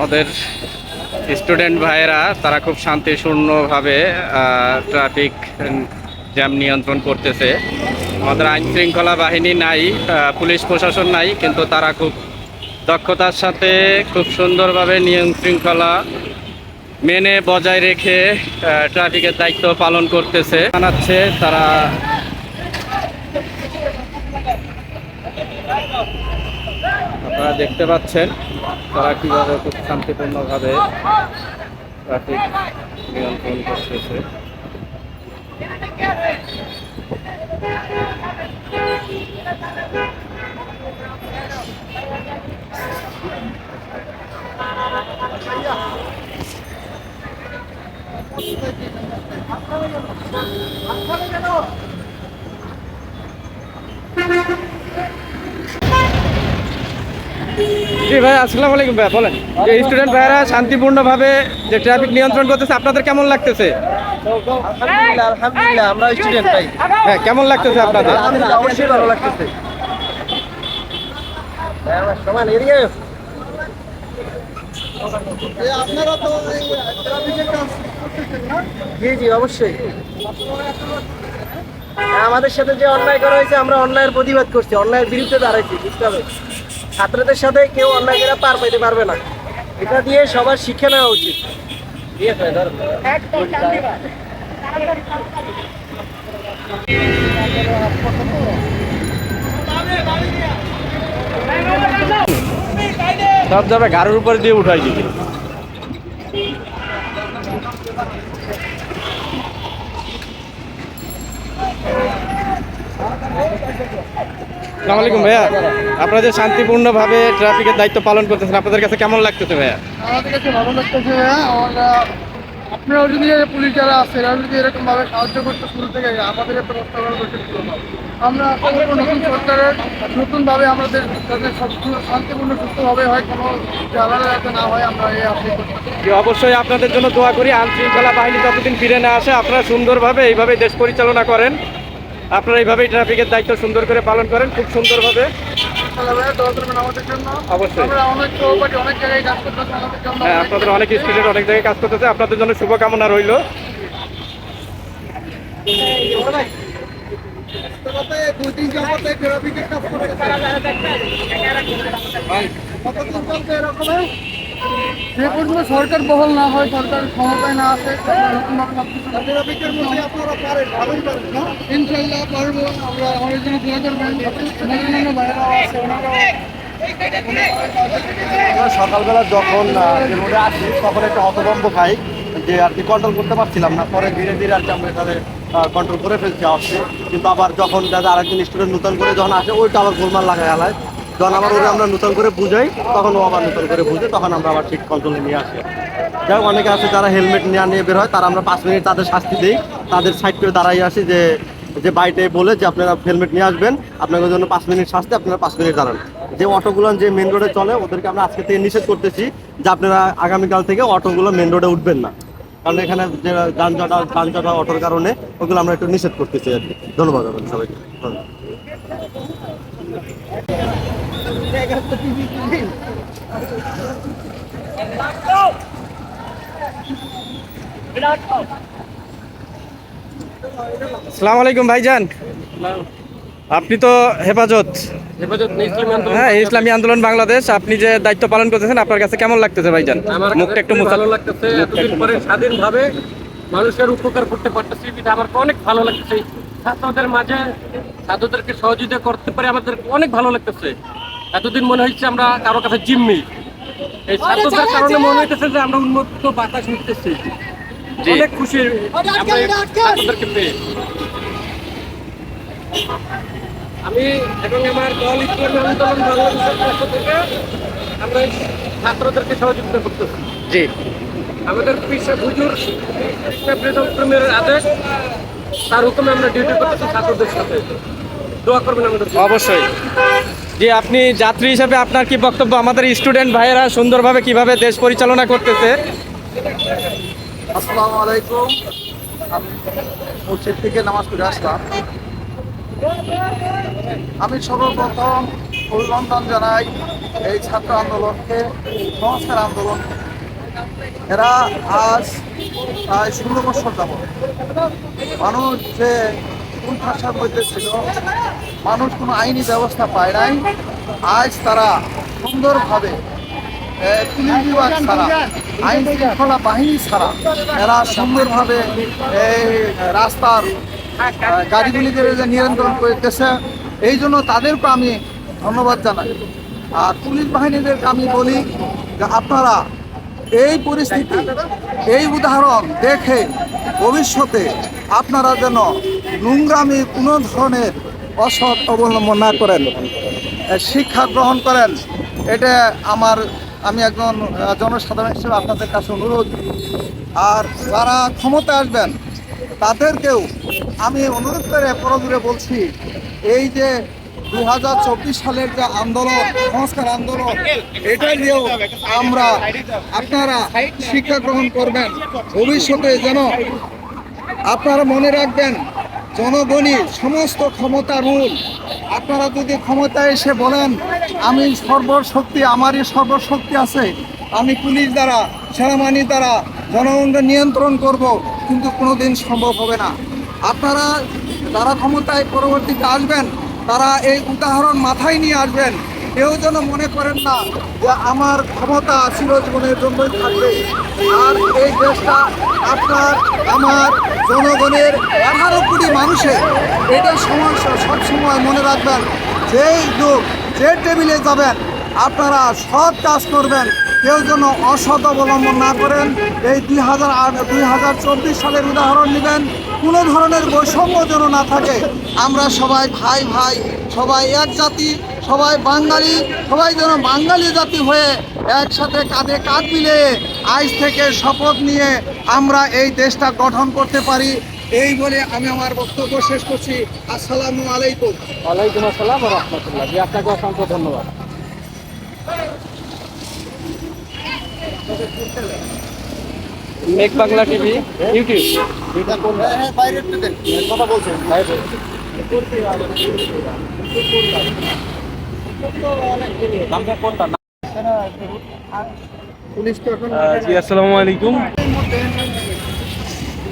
আমাদের স্টুডেন্ট ভাইয়েরা, তারা খুব শান্তিপূর্ণভাবে ট্রাফিক জ্যাম নিয়ন্ত্রণ করতেছে। আমাদের আইন শৃঙ্খলা বাহিনী নাই পুলিশ প্রশাসন নাই, কিন্তু তারা খুব দক্ষতার সাথে খুব সুন্দরভাবে নিয়ম শৃঙ্খলা মেনে বজায় রেখে ট্রাফিকের দায়িত্ব পালন করতেছে। জানাচ্ছে তারা আপনারা দেখতে পাচ্ছেন। তারা কীভাবে খুব শান্তিপূর্ণভাবে ট্রাফিক নিয়ন্ত্রণ করতেছে? জি ভাই আসসালামু আলাইকুম ভাই বলেন। যে স্টুডেন্ট ভাইরা শান্তিপূর্ণভাবে যে ট্রাফিক নিয়ন্ত্রণ করতেছে আপনাদের কেমন লাগতেছে? আলহামদুলিল্লাহ আলহামদুলিল্লাহ আমরা স্টুডেন্ট ভাই। হ্যাঁ কেমন লাগতেছে আপনাদের? আলহামদুলিল্লাহ অবশ্যই ভালো লাগতেছে। সমান এদিকে আপনারা তো ট্রাফিকের কাজ জি জি অবশ্যই। আমাদের সাথে যে অন্যায় করা হয়েছে আমরা অন্যায়ের প্রতিবাদ করছি অন্যায়ের বিরুদ্ধে দাঁড়াইছি বুঝতে হবে ছাত্রদের সাথে কেউ অন্যায় করে পার পাইতে পারবে না। এটা দিয়ে সবার শিক্ষা নেওয়া উচিত। ঠিক আছে সব যাবে গাড়ির উপর দিয়ে উঠাই দিবে। আসসালামু আলাইকুম ভাইয়া। আপনারা যে শান্তিপূর্ণভাবে ট্রাফিকের দায়িত্ব পালন করতেছেন আপনাদের কাছে কেমন লাগতেছে ভাইয়া? আমাদের কাছে ভালো লাগতেছে আমরা আপনারাও যদি পুলিশ যারা আছে এরা যদি এরকম ভাবে সাহায্য করতে শুরু থেকে আমাদের একটা প্রত্যাহার করতে শুরু হবে আমরা নতুন সরকারের নতুনভাবে আমাদের শান্তিপূর্ণ সুস্থভাবে হয় কোনো জ্বালানো যাতে না হয় আমরা এই অবশ্যই আপনাদের জন্য দোয়া করি আইন শৃঙ্খলা বাহিনী যতদিন ফিরে না আসে আপনারা সুন্দরভাবে এইভাবে দেশ পরিচালনা করেন। আপনারা এইভাবেই ট্রাফিকের দায়িত্ব সুন্দর করে পালন করেন, খুব সুন্দরভাবে। অবশ্যই। হ্যাঁ আপনাদের অনেক স্টুডেন্ট অনেক জায়গায় কাজ করতেছে, আপনাদের জন্য শুভকামনা রইল। কতদিন চলছে এরকম যে পর্যন্ত সরকার বহল না হয় সরকার ক্ষমতায় না আসে না? ইনশাল্লাহ পারব আমরা আমাদের জন্য দোয়া করবেন বাইরেও আছে ওনারাও সকালবেলা যখন রোডে আসি তখন একটা হতভম্ব খাই যে আর কি কন্ট্রোল করতে পারছিলাম না। পরে ধীরে ধীরে আর কি আমরা তাদের কন্ট্রোল করে ফেলছি আসছে। কিন্তু আবার যখন দাদা আরেকজন স্টুডেন্ট নতুন করে যখন আসে ওইটা আবার গোলমাল লাগাই আলায়। যখন আবার ওরা আমরা নতুন করে বুঝাই, তখন ও আবার নতুন করে বুঝে, তখন আমরা আবার ঠিক কন্ট্রোলে নিয়ে আসি। যাই অনেকে আছে যারা হেলমেট নিয়ে নিয়ে বের হয়, তারা আমরা পাঁচ মিনিট তাদের শাস্তি দিই। তাদের সাইড করে দাঁড়াই আসি যে যে বাইটে বলে যে আপনারা হেলমেট নিয়ে আসবেন। আপনাদের জন্য পাঁচ মিনিট শাস্তি, আপনারা পাঁচ মিনিট দাঁড়ান। যে অটোগুলো যে মেন রোডে চলে, ওদেরকে আমরা আজকে থেকে নিষেধ করতেছি যে আপনারা আগামীকাল থেকে অটোগুলো মেন রোডে উঠবেন না। কারণ এখানে যে যানজট যানজট অটোর কারণে ওগুলো আমরা একটু নিষেধ করতেছি আর কি। ধন্যবাদ সবাইকে। ধন্যবাদ। আসসালামু আলাইকুম ভাইজান। আপনি তো হেফাজত। হ্যাঁ ইসলামী আন্দোলন বাংলাদেশ। আপনি যে দায়িত্ব পালন করতেছেন আপনার কাছে কেমন লাগতেছে ভাইজান? আমার মুখটা একটু ভালো লাগতেছে এতদিন পরে স্বাধীনভাবে মানুষের উপকার করতে পারতেছি এটা আমার অনেক ভালো লাগতেছে। ছাত্রদের মাঝে ছাত্রদেরকে সহযোগিতা করতে পারে আমাদের অনেক ভালো লাগতেছে। এতদিন মনে হচ্ছে আমরা কারও কাছে জিম্মি। এই ছাত্রদের কারণে মনে হইতেছে যে আমরা উন্মুক্ত বাতাস নিতেছি। অনেক খুশি ছাত্রদেরকে পেয়ে। আমি এবং আমার দল ইসলামী আন্দোলন বাংলাদেশের পক্ষ থেকে আমরা ছাত্রদেরকে সহযোগিতা করতেছি। জি। আমাদের পিসা হুজুর আদেশ তার হুকুমে আমরা ডিউটি করতেছি ছাত্রদের সাথে। দোয়া করবেন আমাদের। অবশ্যই। জি আপনি যাত্রী হিসেবে আপনার কি বক্তব্য? আমাদের স্টুডেন্ট ভাইয়েরা সুন্দরভাবে কীভাবে দেশ পরিচালনা করতেছে? আসসালামু আলাইকুম। আমি মসজিদ থেকে নামাজ পড়ে আসলাম। আমি সর্বপ্রথম অভিনন্দন জানাই এই ছাত্র আন্দোলনকে সংস্কার আন্দোলন এরা আজ প্রায় ষোলো বছর যাব মানুষ যে উল্টাসার মধ্যে ছিল মানুষ কোনো আইনি ব্যবস্থা পায় নাই। আজ তারা সুন্দরভাবে পুলিশ বিভাগ ছাড়া, আইন শৃঙ্খলা বাহিনী ছাড়া, এরা সুন্দরভাবে এই রাস্তার গাড়িগুলিকে যে নিয়ন্ত্রণ করতেছে, এই জন্য তাদেরকে আমি ধন্যবাদ জানাই। আর পুলিশ বাহিনীদেরকে আমি বলি যে আপনারা এই পরিস্থিতি, এই উদাহরণ দেখে ভবিষ্যতে আপনারা যেন নোংরামি কোনো ধরনের অসৎ অবলম্বন না করেন। শিক্ষা গ্রহণ করেন। এটা আমার, আমি একজন জনসাধারণ হিসেবে আপনাদের কাছে অনুরোধ। আর যারা ক্ষমতা আসবেন, তাদেরকেও আমি অনুরোধ করে পরজুড়ে বলছি, এই যে দুই হাজার চব্বিশ সালের যে আন্দোলন, সংস্কার আন্দোলন এটা নিয়েও আমরা আপনারা শিক্ষা গ্রহণ করবেন। ভবিষ্যতে যেন আপনারা মনে রাখবেন, জনগণই সমস্ত ক্ষমতার মূল। আপনারা যদি ক্ষমতায় এসে বলেন, আমি সর্বশক্তি, আমারই সর্বশক্তি আছে, আমি পুলিশ দ্বারা, সেনাবাহিনী দ্বারা জনগণকে নিয়ন্ত্রণ করব, কিন্তু কোনোদিন সম্ভব হবে না। আপনারা যারা ক্ষমতায় পরবর্তীতে আসবেন তারা এই উদাহরণ মাথায় নিয়ে আসবেন। কেউ যেন মনে করেন না যে আমার ক্ষমতা চিরজীবনের জন্যই থাকবে। আর এই দেশটা আপনার, আমার জনগণের এগারো কোটি মানুষের। এটা সমস্যা সবসময় মনে রাখবেন। যেই লোক, যে টেবিলে যাবেন আপনারা সৎ কাজ করবেন। কেউ যেন অসৎ অবলম্বন না করেন। এই দুই হাজার দুই হাজার চব্বিশ সালের উদাহরণ নেবেন। কোনো ধরনের বৈষম্য যেন না থাকে। আমরা সবাই ভাই ভাই, সবাই এক জাতি, সবাই বাঙালি, সবাই যেন বাঙালি জাতি হয়ে একসাথে কাঁধে কাঁধ মিলে আজ থেকে শপথ নিয়ে আমরা এই দেশটা গঠন করতে পারি। এই বলে আমি আমার বক্তব্য শেষ করছি। আসসালামু আলাইকুম। ওয়ালাইকুম আসসালাম রহমতুল্লাহ। আপনাকে অসংখ্য ধন্যবাদ। মেক বাংলা টিভি ইউটিউব কথা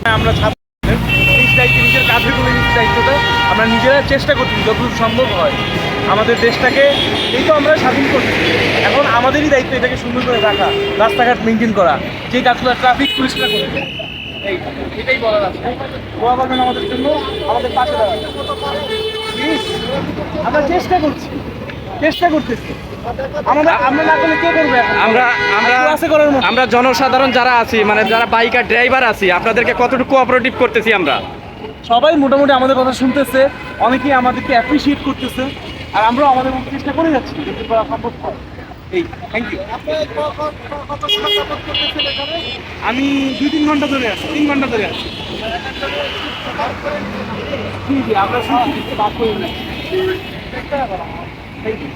আমরা নিজ নিজের কাঁধে তুলে নিজ দায়িত্বটা আমরা নিজেরা চেষ্টা করছি যতদূর সম্ভব হয়। আমাদের দেশটাকে এই তো আমরা স্বাধীন করছি। এখন আমাদেরই দায়িত্ব এটাকে সুন্দর করে রাখা রাস্তাঘাট মেনটেন করা যে কাজগুলো ট্রাফিক পুলিশরা করে এই এটাই বলার আছে। দোয়া করবেন আমাদের জন্য আমাদের পাশে আমরা চেষ্টা করছি চেষ্টা করতেছি। আমরা আমরা? আমরা জনসাধারণ যারা আছি মানে যারা বাইকার ড্রাইভার আছি আপনাদেরকে কতটুকু কোঅপারেটিভ করতেছি আমরা? সবাই মোটামুটি আমাদের কথা শুনতেছে অনেকেই আমাদেরকে অ্যাপ্রিসিয়েট করতেছে। আর আমরা আমাদের মতো চেষ্টা করে যাচ্ছি যদি সম্ভব হয়। এই থ্যাংক ইউ আমি দুই তিন ঘণ্টা ধরে আছি, তিন ঘণ্টা ধরে আছি। জি আমরা না থ্যাংক ইউ